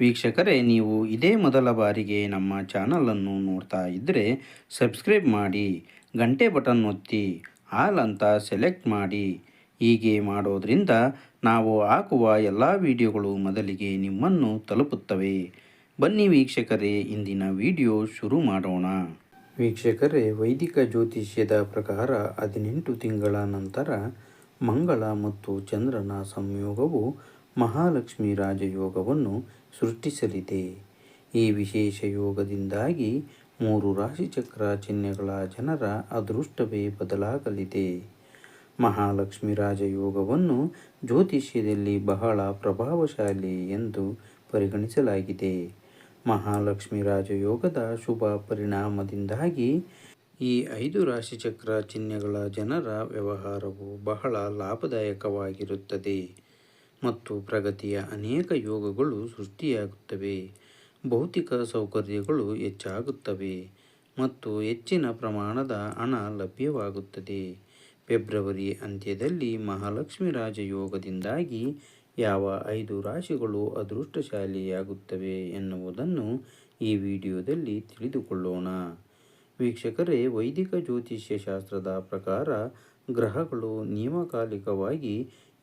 ವೀಕ್ಷಕರೇ, ನೀವು ಇದೇ ಮೊದಲ ಬಾರಿಗೆ ನಮ್ಮ ಚಾನಲನ್ನು ನೋಡ್ತಾ ಇದ್ದರೆ ಸಬ್ಸ್ಕ್ರೈಬ್ ಮಾಡಿ, ಗಂಟೆ ಬಟನ್ ಒತ್ತಿ, ಆಲ್ ಅಂತ ಸೆಲೆಕ್ಟ್ ಮಾಡಿ. ಹೀಗೆ ಮಾಡೋದರಿಂದ ನಾವು ಹಾಕುವ ಎಲ್ಲ ವಿಡಿಯೋಗಳು ಮೊದಲಿಗೆ ನಿಮ್ಮನ್ನು ತಲುಪುತ್ತವೆ. ಬನ್ನಿ ವೀಕ್ಷಕರೇ, ಇಂದಿನ ವಿಡಿಯೋ ಶುರು ಮಾಡೋಣ. ವೀಕ್ಷಕರೇ, ವೈದಿಕ ಜ್ಯೋತಿಷ್ಯದ ಪ್ರಕಾರ ಹದಿನೆಂಟು ತಿಂಗಳ ನಂತರ ಮಂಗಳ ಮತ್ತು ಚಂದ್ರನ ಸಂಯೋಗವು ಮಹಾಲಕ್ಷ್ಮಿ ರಾಜಯೋಗವನ್ನು ಸೃಷ್ಟಿಸಲಿದೆ. ಈ ವಿಶೇಷ ಯೋಗದಿಂದಾಗಿ ಮೂರು ರಾಶಿಚಕ್ರ ಚಿಹ್ನೆಗಳ ಜನರ ಅದೃಷ್ಟವೇ ಬದಲಾಗಲಿದೆ. ಮಹಾಲಕ್ಷ್ಮಿ ರಾಜಯೋಗವನ್ನು ಜ್ಯೋತಿಷ್ಯದಲ್ಲಿ ಬಹಳ ಪ್ರಭಾವಶಾಲಿ ಎಂದು ಪರಿಗಣಿಸಲಾಗಿದೆ. ಮಹಾಲಕ್ಷ್ಮಿ ರಾಜಯೋಗದ ಶುಭ ಪರಿಣಾಮದಿಂದಾಗಿ ಈ ಐದು ರಾಶಿಚಕ್ರ ಚಿಹ್ನೆಗಳ ಜನರ ವ್ಯವಹಾರವು ಬಹಳ ಲಾಭದಾಯಕವಾಗಿರುತ್ತದೆ. ಮತ್ತು ಪ್ರಗತಿಯ ಅನೇಕ ಯೋಗಗಳು ಸೃಷ್ಟಿಯಾಗುತ್ತವೆ. ಭೌತಿಕ ಸೌಕರ್ಯಗಳು ಹೆಚ್ಚಾಗುತ್ತವೆ ಮತ್ತು ಹೆಚ್ಚಿನ ಪ್ರಮಾಣದ ಹಣ ಲಭ್ಯವಾಗುತ್ತದೆ. ಫೆಬ್ರವರಿ ಅಂತ್ಯದಲ್ಲಿ ಮಹಾಲಕ್ಷ್ಮಿ ರಾಜಯೋಗದಿಂದಾಗಿ ಯಾವ ಐದು ರಾಶಿಗಳು ಅದೃಷ್ಟಶಾಲಿಯಾಗುತ್ತವೆ ಎನ್ನುವುದನ್ನು ಈ ವಿಡಿಯೋದಲ್ಲಿ ತಿಳಿದುಕೊಳ್ಳೋಣ. ವೀಕ್ಷಕರೇ, ವೈದಿಕ ಜ್ಯೋತಿಷ್ಯ ಶಾಸ್ತ್ರದ ಪ್ರಕಾರ ಗ್ರಹಗಳು ನಿಯಮಕಾಲಿಕವಾಗಿ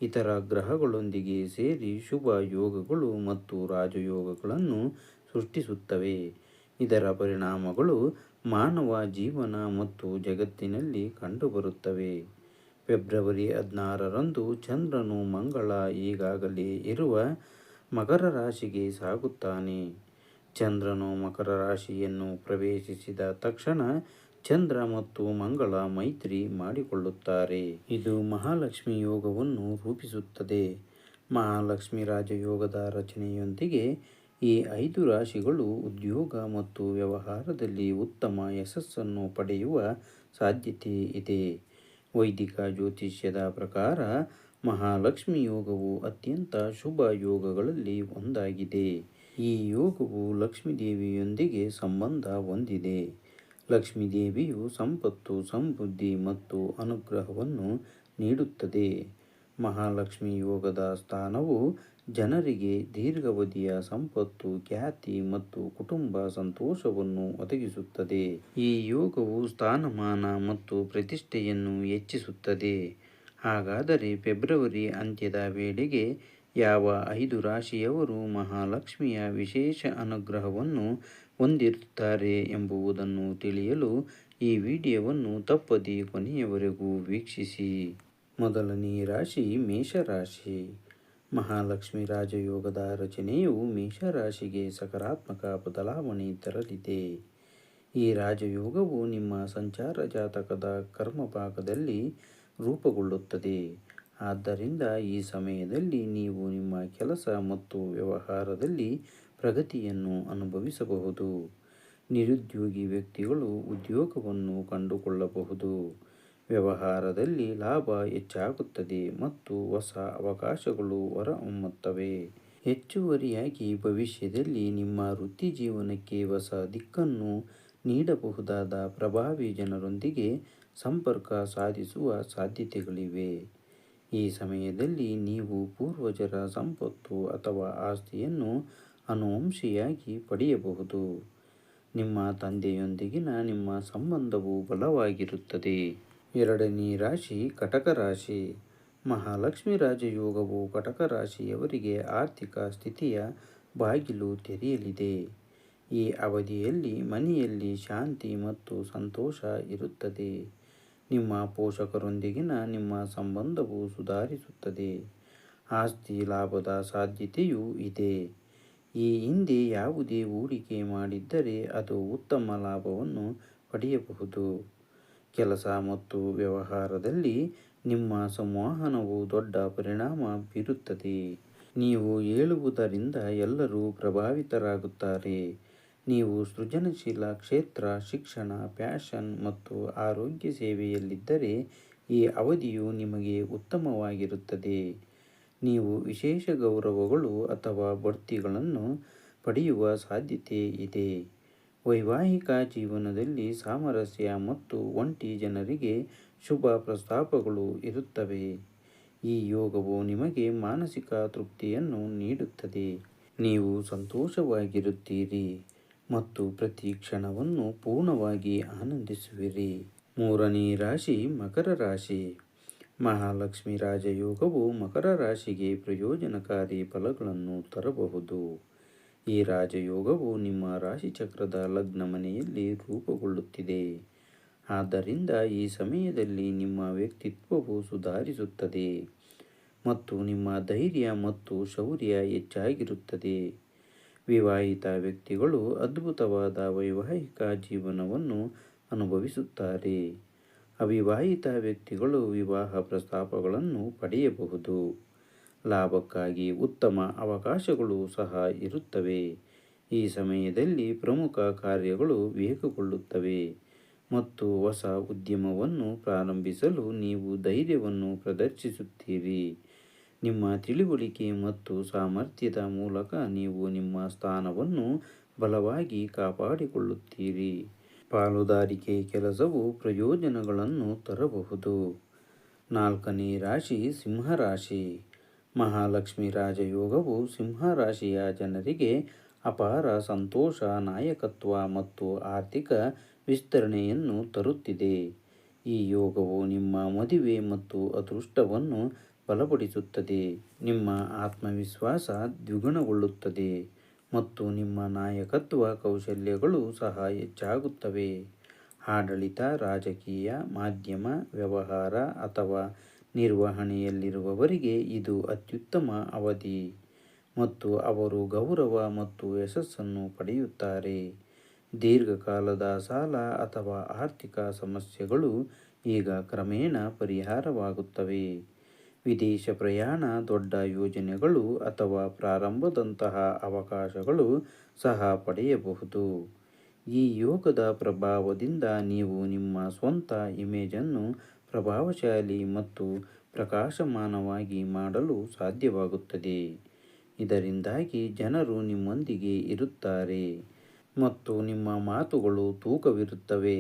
ಇತರ ಗ್ರಹಗಳೊಂದಿಗೆ ಸೇರಿ ಶುಭ ಯೋಗಗಳು ಮತ್ತು ರಾಜಯೋಗಗಳನ್ನು ಸೃಷ್ಟಿಸುತ್ತವೆ. ಇದರ ಪರಿಣಾಮಗಳು ಮಾನವ ಜೀವನ ಮತ್ತು ಜಗತ್ತಿನಲ್ಲಿ ಕಂಡುಬರುತ್ತವೆ. ಫೆಬ್ರವರಿ ಹದಿನಾರರಂದು ಚಂದ್ರನು ಮಂಗಳ ಈಗಾಗಲೇ ಇರುವ ಮಕರ ರಾಶಿಗೆ ಸಾಗುತ್ತಾನೆ. ಚಂದ್ರನು ಮಕರ ರಾಶಿಯನ್ನು ಪ್ರವೇಶಿಸಿದ ತಕ್ಷಣ ಚಂದ್ರ ಮತ್ತು ಮಂಗಳ ಮೈತ್ರಿ ಮಾಡಿಕೊಳ್ಳುತ್ತಾರೆ. ಇದು ಮಹಾಲಕ್ಷ್ಮಿ ಯೋಗವನ್ನು ರೂಪಿಸುತ್ತದೆ. ಮಹಾಲಕ್ಷ್ಮಿ ರಾಜಯೋಗದ ರಚನೆಯೊಂದಿಗೆ ಈ ಐದು ರಾಶಿಗಳು ಉದ್ಯೋಗ ಮತ್ತು ವ್ಯವಹಾರದಲ್ಲಿ ಉತ್ತಮ ಯಶಸ್ಸನ್ನು ಪಡೆಯುವ ಸಾಧ್ಯತೆ ಇದೆ. ವೈದಿಕ ಜ್ಯೋತಿಷ್ಯದ ಪ್ರಕಾರ ಮಹಾಲಕ್ಷ್ಮಿ ಯೋಗವು ಅತ್ಯಂತ ಶುಭ ಯೋಗಗಳಲ್ಲಿ ಒಂದಾಗಿದೆ. ಈ ಯೋಗವು ಲಕ್ಷ್ಮೀದೇವಿಯೊಂದಿಗೆ ಸಂಬಂಧ ಹೊಂದಿದೆ. ಲಕ್ಷ್ಮೀದೇವಿಯು ಸಂಪತ್ತು ಸಮೃದ್ಧಿ ಮತ್ತು ಅನುಗ್ರಹವನ್ನು ನೀಡುತ್ತದೆ. ಮಹಾಲಕ್ಷ್ಮಿ ಯೋಗದ ಸ್ಥಾನವು ಜನರಿಗೆ ದೀರ್ಘಾವಧಿಯ ಸಂಪತ್ತು, ಖ್ಯಾತಿ ಮತ್ತು ಕುಟುಂಬ ಸಂತೋಷವನ್ನು ಒದಗಿಸುತ್ತದೆ. ಈ ಯೋಗವು ಸ್ಥಾನಮಾನ ಮತ್ತು ಪ್ರತಿಷ್ಠೆಯನ್ನು ಹೆಚ್ಚಿಸುತ್ತದೆ. ಹಾಗಾದರೆ ಫೆಬ್ರವರಿ ಅಂತ್ಯದ ವೇಳೆಗೆ ಯಾವ ಐದು ರಾಶಿಯವರು ಮಹಾಲಕ್ಷ್ಮಿಯ ವಿಶೇಷ ಅನುಗ್ರಹವನ್ನು ಹೊಂದಿರುತ್ತಾರೆ ಎಂಬುದನ್ನು ತಿಳಿಯಲು ಈ ವಿಡಿಯೋವನ್ನು ತಪ್ಪದೆ ಕೊನೆಯವರೆಗೂ ವೀಕ್ಷಿಸಿ. ಮೊದಲನೇ ರಾಶಿ ಮೇಷರಾಶಿ. ಮಹಾಲಕ್ಷ್ಮಿ ರಾಜಯೋಗದ ರಚನೆಯು ಮೇಷರಾಶಿಗೆ ಸಕಾರಾತ್ಮಕ ಬದಲಾವಣೆ ತರಲಿದೆ. ಈ ರಾಜಯೋಗವು ನಿಮ್ಮ ಸಂಚಾರ ಜಾತಕದ ಕರ್ಮಭಾಗದಲ್ಲಿ ರೂಪುಗೊಳ್ಳುತ್ತದೆ. ಆದ್ದರಿಂದ ಈ ಸಮಯದಲ್ಲಿ ನೀವು ನಿಮ್ಮ ಕೆಲಸ ಮತ್ತು ವ್ಯವಹಾರದಲ್ಲಿ ಪ್ರಗತಿಯನ್ನು ಅನುಭವಿಸಬಹುದು. ನಿರುದ್ಯೋಗಿ ವ್ಯಕ್ತಿಗಳು ಉದ್ಯೋಗವನ್ನು ಕಂಡುಕೊಳ್ಳಬಹುದು. ವ್ಯವಹಾರದಲ್ಲಿ ಲಾಭ ಹೆಚ್ಚಾಗುತ್ತದೆ ಮತ್ತು ಹೊಸ ಅವಕಾಶಗಳು ಹೊರಹೊಮ್ಮುತ್ತವೆ. ಹೆಚ್ಚುವರಿಯಾಗಿ ಭವಿಷ್ಯದಲ್ಲಿ ನಿಮ್ಮ ವೃತ್ತಿ ಜೀವನಕ್ಕೆ ಹೊಸ ದಿಕ್ಕನ್ನು ನೀಡಬಹುದಾದ ಪ್ರಭಾವಿ ಜನರೊಂದಿಗೆ ಸಂಪರ್ಕ ಸಾಧಿಸುವ ಸಾಧ್ಯತೆಗಳಿವೆ. ಈ ಸಮಯದಲ್ಲಿ ನೀವು ಪೂರ್ವಜರ ಸಂಪತ್ತು ಅಥವಾ ಆಸ್ತಿಯನ್ನು ಅನುವಂಶಿಯಾಗಿ ಪಡೆಯಬಹುದು. ನಿಮ್ಮ ತಂದೆಯೊಂದಿಗಿನ ನಿಮ್ಮ ಸಂಬಂಧವು ಬಲವಾಗಿರುತ್ತದೆ. ಎರಡನೇ ರಾಶಿ ಕಟಕ ರಾಶಿ. ಮಹಾಲಕ್ಷ್ಮಿ ರಾಜಯೋಗವು ಕಟಕ ರಾಶಿಯವರಿಗೆ ಆರ್ಥಿಕ ಸ್ಥಿತಿಯ ಬಾಗಿಲು ತೆರೆಯಲಿದೆ. ಈ ಅವಧಿಯಲ್ಲಿ ಮನೆಯಲ್ಲಿ ಶಾಂತಿ ಮತ್ತು ಸಂತೋಷ ಇರುತ್ತದೆ. ನಿಮ್ಮ ಪೋಷಕರೊಂದಿಗಿನ ನಿಮ್ಮ ಸಂಬಂಧವು ಸುಧಾರಿಸುತ್ತದೆ. ಆಸ್ತಿ ಲಾಭದ ಸಾಧ್ಯತೆಯೂ ಇದೆ. ಈ ಹಿಂದೆ ಯಾವುದೇ ಹೂಡಿಕೆ ಮಾಡಿದ್ದರೆ ಅದು ಉತ್ತಮ ಲಾಭವನ್ನು ಪಡೆಯಬಹುದು. ಕೆಲಸ ಮತ್ತು ವ್ಯವಹಾರದಲ್ಲಿ ನಿಮ್ಮ ಸಂವಹನವು ದೊಡ್ಡ ಪರಿಣಾಮ ಬೀರುತ್ತದೆ. ನೀವು ಹೇಳುವುದರಿಂದ ಎಲ್ಲರೂ ಪ್ರಭಾವಿತರಾಗುತ್ತಾರೆ. ನೀವು ಸೃಜನಶೀಲ ಕ್ಷೇತ್ರ, ಶಿಕ್ಷಣ, ಫ್ಯಾಷನ್ ಮತ್ತು ಆರೋಗ್ಯ ಸೇವೆಯಲ್ಲಿದ್ದರೆ ಈ ಅವಧಿಯು ನಿಮಗೆ ಉತ್ತಮವಾಗಿರುತ್ತದೆ. ನೀವು ವಿಶೇಷ ಗೌರವಗಳು ಅಥವಾ ಬಡ್ತಿಗಳನ್ನು ಪಡೆಯುವ ಸಾಧ್ಯತೆ ಇದೆ. ವೈವಾಹಿಕ ಜೀವನದಲ್ಲಿ ಸಾಮರಸ್ಯ ಮತ್ತು ಒಂಟಿ ಜನರಿಗೆ ಶುಭ ಪ್ರಸ್ತಾಪಗಳು ಇರುತ್ತವೆ. ಈ ಯೋಗವು ನಿಮಗೆ ಮಾನಸಿಕ ತೃಪ್ತಿಯನ್ನು ನೀಡುತ್ತದೆ. ನೀವು ಸಂತೋಷವಾಗಿರುತ್ತೀರಿ ಮತ್ತು ಪ್ರತಿ ಕ್ಷಣವನ್ನು ಪೂರ್ಣವಾಗಿ ಆನಂದಿಸುವಿರಿ. ಮೂರನೇ ರಾಶಿ ಮಕರ ರಾಶಿ. ಮಹಾಲಕ್ಷ್ಮಿ ರಾಜಯೋಗವು ಮಕರ ರಾಶಿಗೆ ಪ್ರಯೋಜನಕಾರಿ ಫಲಗಳನ್ನು ತರಬಹುದು. ಈ ರಾಜಯೋಗವು ನಿಮ್ಮ ರಾಶಿಚಕ್ರದ ಲಗ್ನ ಮನೆಯಲ್ಲಿ ರೂಪುಗೊಳ್ಳುತ್ತಿದೆ. ಆದ್ದರಿಂದ ಈ ಸಮಯದಲ್ಲಿ ನಿಮ್ಮ ವ್ಯಕ್ತಿತ್ವವು ಸುಧಾರಿಸುತ್ತದೆ ಮತ್ತು ನಿಮ್ಮ ಧೈರ್ಯ ಮತ್ತು ಶೌರ್ಯ ಹೆಚ್ಚಾಗಿರುತ್ತದೆ. ವಿವಾಹಿತ ವ್ಯಕ್ತಿಗಳು ಅದ್ಭುತವಾದ ವೈವಾಹಿಕ ಜೀವನವನ್ನು ಅನುಭವಿಸುತ್ತಾರೆ. ಅವಿವಾಹಿತ ವ್ಯಕ್ತಿಗಳು ವಿವಾಹ ಪ್ರಸ್ತಾಪಗಳನ್ನು ಪಡೆಯಬಹುದು. ಲಾಭಕ್ಕಾಗಿ ಉತ್ತಮ ಅವಕಾಶಗಳು ಸಹ ಇರುತ್ತವೆ. ಈ ಸಮಯದಲ್ಲಿ ಪ್ರಮುಖ ಕಾರ್ಯಗಳು ವೇಗಗೊಳ್ಳುತ್ತವೆ ಮತ್ತು ಹೊಸ ಉದ್ಯಮವನ್ನು ಪ್ರಾರಂಭಿಸಲು ನೀವು ಧೈರ್ಯವನ್ನು ಪ್ರದರ್ಶಿಸುತ್ತೀರಿ. ನಿಮ್ಮ ತಿಳುವಳಿಕೆ ಮತ್ತು ಸಾಮರ್ಥ್ಯದ ಮೂಲಕ ನೀವು ನಿಮ್ಮ ಸ್ಥಾನವನ್ನು ಬಲವಾಗಿ ಕಾಪಾಡಿಕೊಳ್ಳುತ್ತೀರಿ. ಪಾಲುದಾರಿಕೆ ಕೆಲಸವು ಪ್ರಯೋಜನಗಳನ್ನು ತರಬಹುದು. ನಾಲ್ಕನೇ ರಾಶಿ ಸಿಂಹರಾಶಿ. ಮಹಾಲಕ್ಷ್ಮಿ ರಾಜಯೋಗವು ಸಿಂಹರಾಶಿಯ ಜನರಿಗೆ ಅಪಾರ ಸಂತೋಷ, ನಾಯಕತ್ವ ಮತ್ತು ಆರ್ಥಿಕ ವಿಸ್ತರಣೆಯನ್ನು ತರುತ್ತಿದೆ. ಈ ಯೋಗವು ನಿಮ್ಮ ಮದುವೆ ಮತ್ತು ಅದೃಷ್ಟವನ್ನು ಬಲಪಡಿಸುತ್ತದೆ. ನಿಮ್ಮ ಆತ್ಮವಿಶ್ವಾಸ ದ್ವಿಗುಣಗೊಳ್ಳುತ್ತದೆ. ಮತ್ತು ನಿಮ್ಮ ನಾಯಕತ್ವ ಕೌಶಲ್ಯಗಳು ಸಹ ಹೆಚ್ಚಾಗುತ್ತವೆ. ಆಡಳಿತ, ರಾಜಕೀಯ, ಮಾಧ್ಯಮ, ವ್ಯವಹಾರ ಅಥವಾ ನಿರ್ವಹಣೆಯಲ್ಲಿರುವವರಿಗೆ ಇದು ಅತ್ಯುತ್ತಮ ಅವಧಿ ಮತ್ತು ಅವರು ಗೌರವ ಮತ್ತು ಯಶಸ್ಸನ್ನು ಪಡೆಯುತ್ತಾರೆ. ದೀರ್ಘಕಾಲದ ಸಾಲ ಅಥವಾ ಆರ್ಥಿಕ ಸಮಸ್ಯೆಗಳು ಈಗ ಕ್ರಮೇಣ ಪರಿಹಾರವಾಗುತ್ತವೆ. ವಿದೇಶ ಪ್ರಯಾಣ, ದೊಡ್ಡ ಯೋಜನೆಗಳು ಅಥವಾ ಪ್ರಾರಂಭದಂತಹ ಅವಕಾಶಗಳು ಸಹ ಪಡೆಯಬಹುದು. ಈ ಯೋಗದ ಪ್ರಭಾವದಿಂದ ನೀವು ನಿಮ್ಮ ಸ್ವಂತ ಇಮೇಜನ್ನು ಪ್ರಭಾವಶಾಲಿ ಮತ್ತು ಪ್ರಕಾಶಮಾನವಾಗಿ ಮಾಡಲು ಸಾಧ್ಯವಾಗುತ್ತದೆ. ಇದರಿಂದಾಗಿ ಜನರು ನಿಮ್ಮೊಂದಿಗೆ ಇರುತ್ತಾರೆ ಮತ್ತು ನಿಮ್ಮ ಮಾತುಗಳು ತೂಕವಿರುತ್ತವೆ.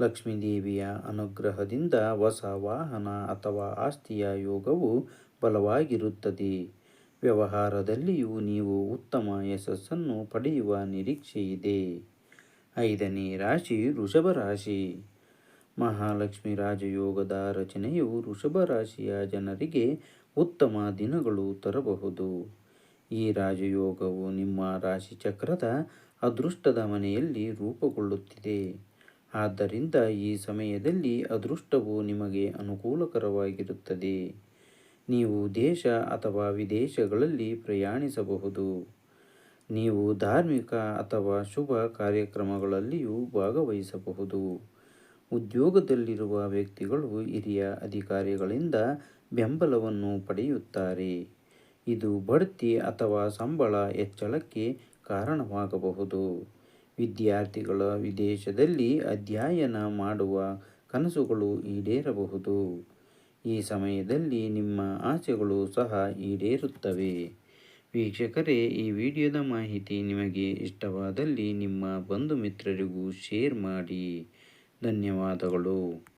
ಲಕ್ಷ್ಮೀದೇವಿಯ ಅನುಗ್ರಹದಿಂದ ಹೊಸ ವಾಹನ ಅಥವಾ ಆಸ್ತಿಯ ಯೋಗವು ಬಲವಾಗಿರುತ್ತದೆ. ವ್ಯವಹಾರದಲ್ಲಿಯೂ ನೀವು ಉತ್ತಮ ಯಶಸ್ಸನ್ನು ಪಡೆಯುವ ನಿರೀಕ್ಷೆಯಿದೆ ಐದನೇ ರಾಶಿ, ವೃಷಭ ರಾಶಿ. ಮಹಾಲಕ್ಷ್ಮಿ ರಾಜಯೋಗದ ರಚನೆಯು ವೃಷಭ ರಾಶಿಯ ಜನರಿಗೆ ಉತ್ತಮ ದಿನಗಳು ತರಬಹುದು. ಈ ರಾಜಯೋಗವು ನಿಮ್ಮ ರಾಶಿ ಚಕ್ರದ ಅದೃಷ್ಟದ ಮನೆಯಲ್ಲಿ ರೂಪುಗೊಳ್ಳುತ್ತಿದೆ. ಆದ್ದರಿಂದ ಈ ಸಮಯದಲ್ಲಿ ಅದೃಷ್ಟವು ನಿಮಗೆ ಅನುಕೂಲಕರವಾಗಿರುತ್ತದೆ. ನೀವು ದೇಶ ಅಥವಾ ವಿದೇಶಗಳಲ್ಲಿ ಪ್ರಯಾಣಿಸಬಹುದು. ನೀವು ಧಾರ್ಮಿಕ ಅಥವಾ ಶುಭ ಕಾರ್ಯಕ್ರಮಗಳಲ್ಲಿಯೂ ಭಾಗವಹಿಸಬಹುದು. ಉದ್ಯೋಗದಲ್ಲಿರುವ ವ್ಯಕ್ತಿಗಳು ಹಿರಿಯ ಅಧಿಕಾರಿಗಳಿಂದ ಬೆಂಬಲವನ್ನು ಪಡೆಯುತ್ತಾರೆ. ಇದು ಬಡ್ತಿ ಅಥವಾ ಸಂಬಳ ಹೆಚ್ಚಳಕ್ಕೆ ಕಾರಣವಾಗಬಹುದು. ವಿದ್ಯಾರ್ಥಿಗಳ ವಿದೇಶದಲ್ಲಿ ಅಧ್ಯಯನ ಮಾಡುವ ಕನಸುಗಳು ಈಡೇರಬಹುದು. ಈ ಸಮಯದಲ್ಲಿ ನಿಮ್ಮ ಆಸೆಗಳು ಸಹ ಈಡೇರುತ್ತವೆ. ವೀಕ್ಷಕರೇ, ಈ ವಿಡಿಯೋದ ಮಾಹಿತಿ ನಿಮಗೆ ಇಷ್ಟವಾದಲ್ಲಿ ನಿಮ್ಮ ಬಂಧು ಮಿತ್ರರಿಗೂ ಶೇರ್ ಮಾಡಿ. ಧನ್ಯವಾದಗಳು.